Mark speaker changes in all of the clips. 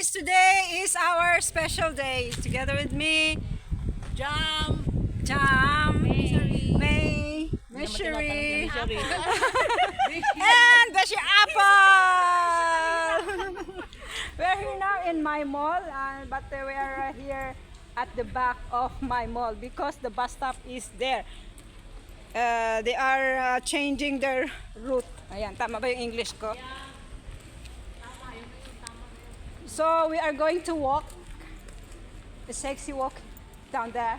Speaker 1: guys, today is our special day. Together with me,
Speaker 2: Jam!
Speaker 1: Jam,
Speaker 2: May.
Speaker 1: May,
Speaker 2: Sorry.
Speaker 1: and Beshi Apple. We're here now in my mall, uh, but uh, we are here at the back of my mall because the bus stop is there. Uh, they are uh, changing their route. Ayan, tama ba yung English ko? So we are going to walk a sexy walk down there.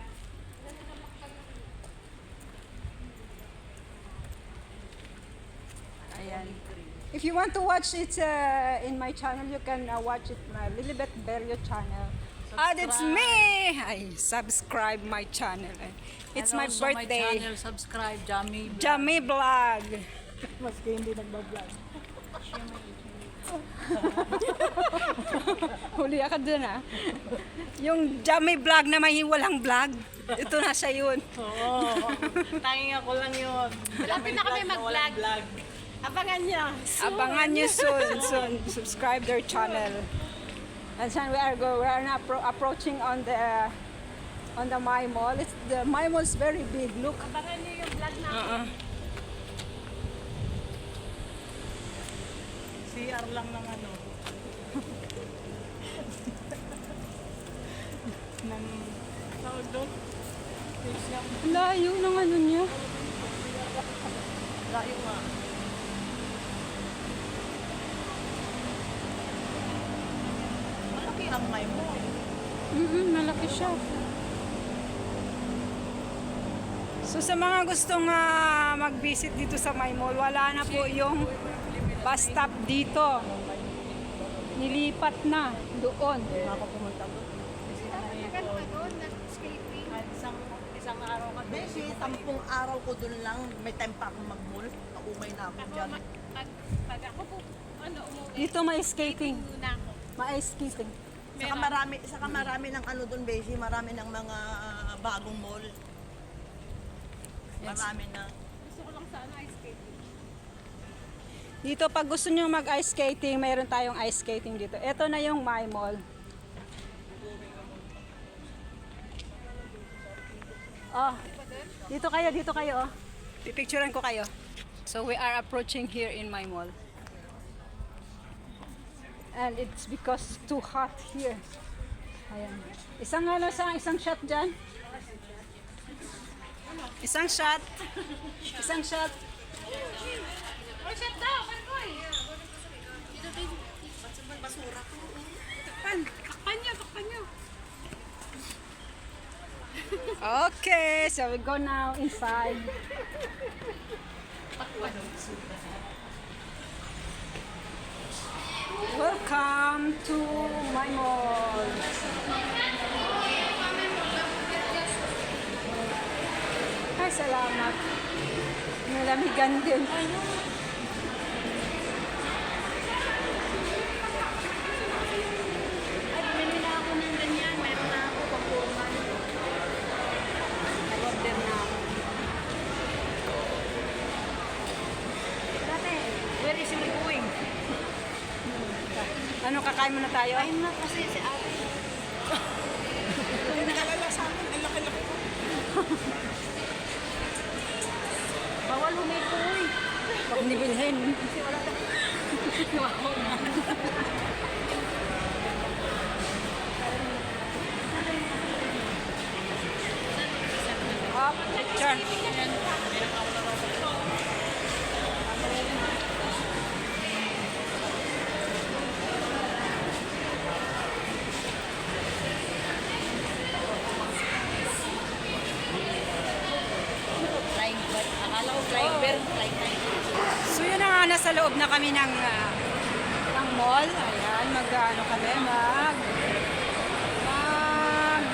Speaker 1: Ayan. If you want to watch it uh, in my channel, you can uh, watch it my Lilibet Berio channel. And it's me! I subscribe my channel. It's
Speaker 2: And
Speaker 1: my
Speaker 2: also
Speaker 1: birthday.
Speaker 2: My channel, subscribe, Jammy.
Speaker 1: Jammy Vlog.
Speaker 2: Maski hindi nagbablog.
Speaker 1: Huli ka dun ah. Yung Jammy Vlog na may walang vlog. Ito na siya yun.
Speaker 2: Oo. Tanging ako lang yun.
Speaker 3: Lapit na kami mag-vlog.
Speaker 2: vlog.
Speaker 3: Abangan niyo.
Speaker 1: Abangan nyo soon, soon. Subscribe their channel. And then we are go. We are now appro- approaching on the on the My Mall. It's the My Mall is very big. Look.
Speaker 3: Abangan niyo yung vlog na.
Speaker 1: Uh-uh.
Speaker 2: CR lang ng ano. ng tawag doon.
Speaker 1: Layo ng ano niya.
Speaker 2: Layo nga. Malaki ang may mo.
Speaker 1: mm malaki siya. So sa mga gustong ah, mag-visit dito sa My Mall, wala na po yung bus stop dito. Nilipat na doon.
Speaker 2: Ako pumunta doon. Isang, isang araw ka doon.
Speaker 4: Beshi, tampung araw ko dun lang, may time pa akong mag-mall. Naumay na ako dyan.
Speaker 3: Pag, pag ako po, ano, umuwi,
Speaker 1: Dito may skating. May skating.
Speaker 4: Saka marami, saka marami ng ano dun, Beshi, marami ng mga ah, bagong mall. Marami na.
Speaker 3: Gusto ko lang sana ice skating.
Speaker 1: Dito pag gusto nyo mag-ice skating, mayroon tayong ice skating dito. Ito na yung My Mall. Oh, dito kayo, dito kayo. Oh. Pipicturean ko kayo. So we are approaching here in my mall. And it's because too hot here. Ayan. Isang ano sa isang shot dyan. Isang shot. Isang shot.
Speaker 3: Oh, shut down! Parkoy! Takpan! Takpan niyo! Takpan niyo!
Speaker 1: Okay, so we go now inside. Welcome to my mall. Ay, salamat. Nalamigan din.
Speaker 3: Ay, bumili na ako ng ganyan. Meron na ako pagpuman.
Speaker 1: Nag-order na ako.
Speaker 3: Dati, where is he going?
Speaker 1: Ano, kakain muna tayo?
Speaker 3: Ayun na kasi si ate.
Speaker 4: Kung nakalala sa akin, ang laki-laki ko.
Speaker 3: Bawal humikoy.
Speaker 1: Pag nibilhin. Up, picture.
Speaker 4: Flying bird. Akala ko flying bird. Flying bird.
Speaker 1: So yun na nga, nasa loob na kami ng, ah, ng mall. Ayan, mag ano kami, mag mag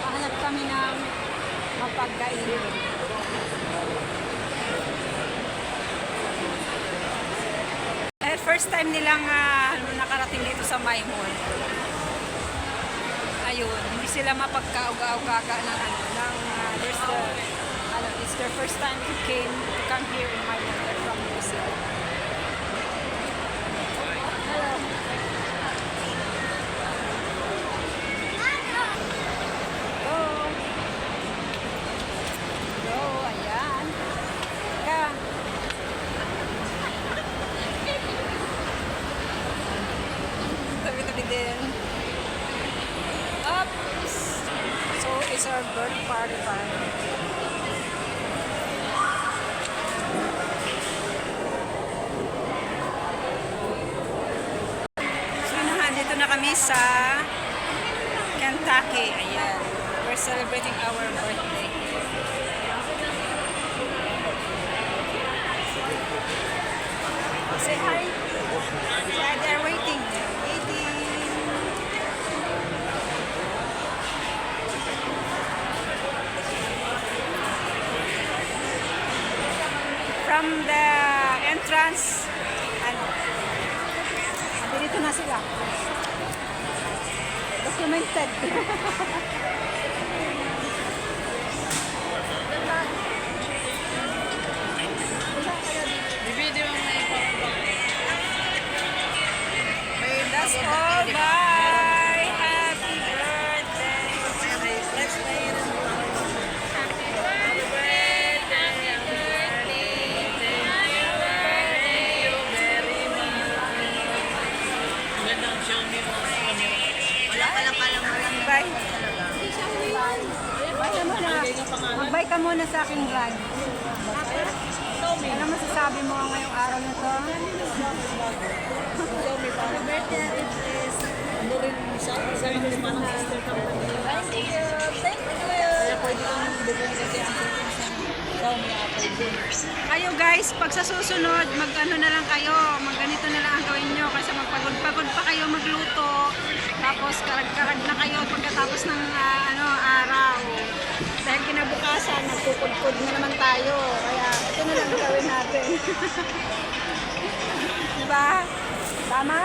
Speaker 1: pahanap kami ng mapagkainin. Eh, first time nilang ah, nakarating dito sa My Mall. Ayun, hindi sila mapagkauga-ugaga ng ano, ng ah, there's the was their first time to came to come here in my country from New Zealand. Hello. Go. Go, ayan. Up. So, it's our bird party. Nandito na kami sa Kentucky. Ayan. We're celebrating our birthday. Say hi. Yeah, they're waiting. From the entrance, ano, dito na sila.
Speaker 2: Na ipapabang.
Speaker 1: That's all. Bye. Mag-bye ka muna sa aking vlog. Ano masasabi mo ngayong araw na to?
Speaker 4: Birthday, it is
Speaker 2: rin siya? Isa rin yung parang sister company.
Speaker 4: Thank you. Thank you.
Speaker 2: Kaya pwede kang bumili kasi ang ng.
Speaker 1: Kayo guys, pag sa susunod, mag-ano na lang kayo, mag-ganito na lang ang gawin nyo kasi magpagod-pagod pa kayo magluto. Tapos karag-karag na kayo pagkatapos ng ah, ano, araw. Kinabukasan, nagkukudkod na naman tayo. Kaya ito na lang ang gawin natin. diba? Tama?